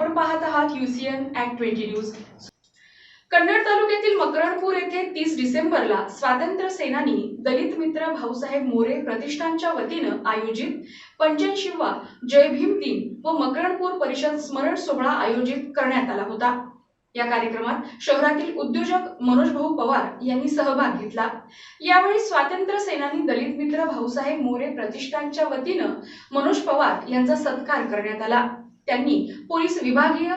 आपण पाहत आहात UCN act twenty news Kannad तालुक्यातील मकरणपूर येथे तीस डिसेंबरला स्वातंत्र्य सेनानी दलित मित्र भाऊसाहेब मोरे प्रतिष्ठानच्या वतीनं आयोजित पंच्याऐंशीवा जय भीम दिन व मकरणपूर परिषद स्मरण सोहळा आयोजित करण्यात आला होता. या कार्यक्रमात शहरातील उद्योजक मनोज भाऊ पवार यांनी सहभाग घेतला. यावेळी स्वातंत्र्य सेनानी दलित मित्र भाऊसाहेब मोरे प्रतिष्ठानच्या वतीनं मनोज पवार यांचा सत्कार करण्यात आला. त्यांनी पोलीस विभागीय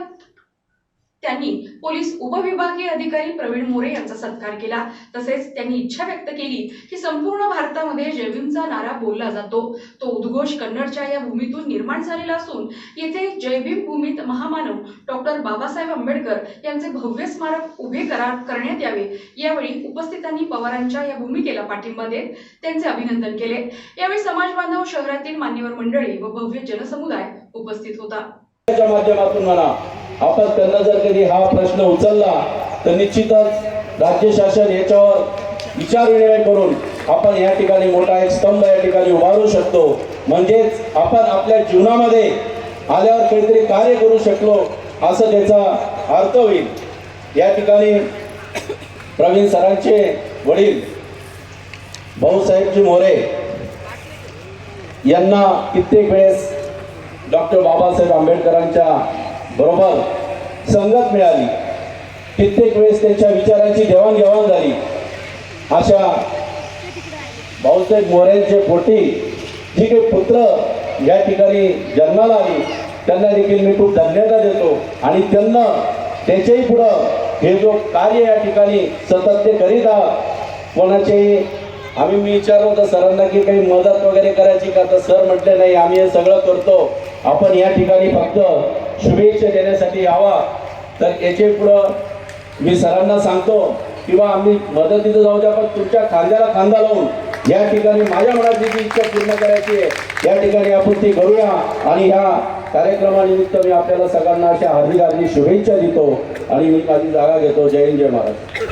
त्यांनी पोलीस उपविभागीय अधिकारी प्रवीण मोरे यांचा सत्कार केला. तसेच त्यांनी इच्छा व्यक्त केली की संपूर्ण भारतामध्ये जयभीमचा नारा बोलला जातो. तो उद्घोष कन्नडच्या या भूमीतून निर्माण झालेला असून येथे जयभीम भूमीत महामानव डॉक्टर बाबासाहेब आंबेडकर यांचे भव्य स्मारक उभे करार करण्यात यावे. यावेळी उपस्थितांनी पवारांच्या या भूमिकेला पाठिंबा देत त्यांचे अभिनंदन केले. यावेळी समाज बांधव शहरातील मान्यवर मंडळी व भव्य जनसमुदाय उपस्थित होता. माध्यमातून म्हणा आपण त्यांना जर कधी हा प्रश्न उचलला तर निश्चितच राज्य शासन याच्यावर विचारविनिमय करून आपण या ठिकाणी मोठा एक स्तंभ या ठिकाणी उभारू शकतो. म्हणजेच आपण आपल्या जीवनामध्ये आल्यावर काहीतरी कार्य करू शकलो असं त्याचा अर्थ होईल. या ठिकाणी प्रवीण सरांचे वडील भाऊसाहेबजी मोरे यांना कित्येक वेळेस डॉक्टर बाबासाहेब आंबेडकरांच्या बरोबर. संगत मिळाली. कित्येक वेळेस त्यांच्या विचारांची देवाणघेवाण झाली. अशा भाऊसाहेब मोरेंचे पोटी जी काही पुत्र या ठिकाणी जन्माला आली त्यांना देखील मी खूप धन्यता देतो. आणि त्यांना त्याच्याही पुढं हे जो कार्य या ठिकाणी सतत ते करीत आहात कोणाचेही आम्ही मी विचारलो होतं सरांना की काही मदत वगैरे करायची का? तर सर म्हटले नाही आम्ही हे सगळं करतो. आपण या ठिकाणी फक्त शुभेच्छा देण्यासाठी यावा. तर याचे पुढं मी सरांना सांगतो किंवा आम्ही मदतीचं जाऊ द्या पण तुमच्या खांद्याला खांदा लावून या ठिकाणी माझ्या मनाची जी इच्छा पूर्ण करायची आहे या ठिकाणी आपण ती करूया. आणि ह्या कार्यक्रमानिमित्त मी आपल्याला सगळ्यांना अशा हार्दिक हार्दिक शुभेच्छा देतो. आणि मी माझी जागा घेतो. जय हिंद जय महाराज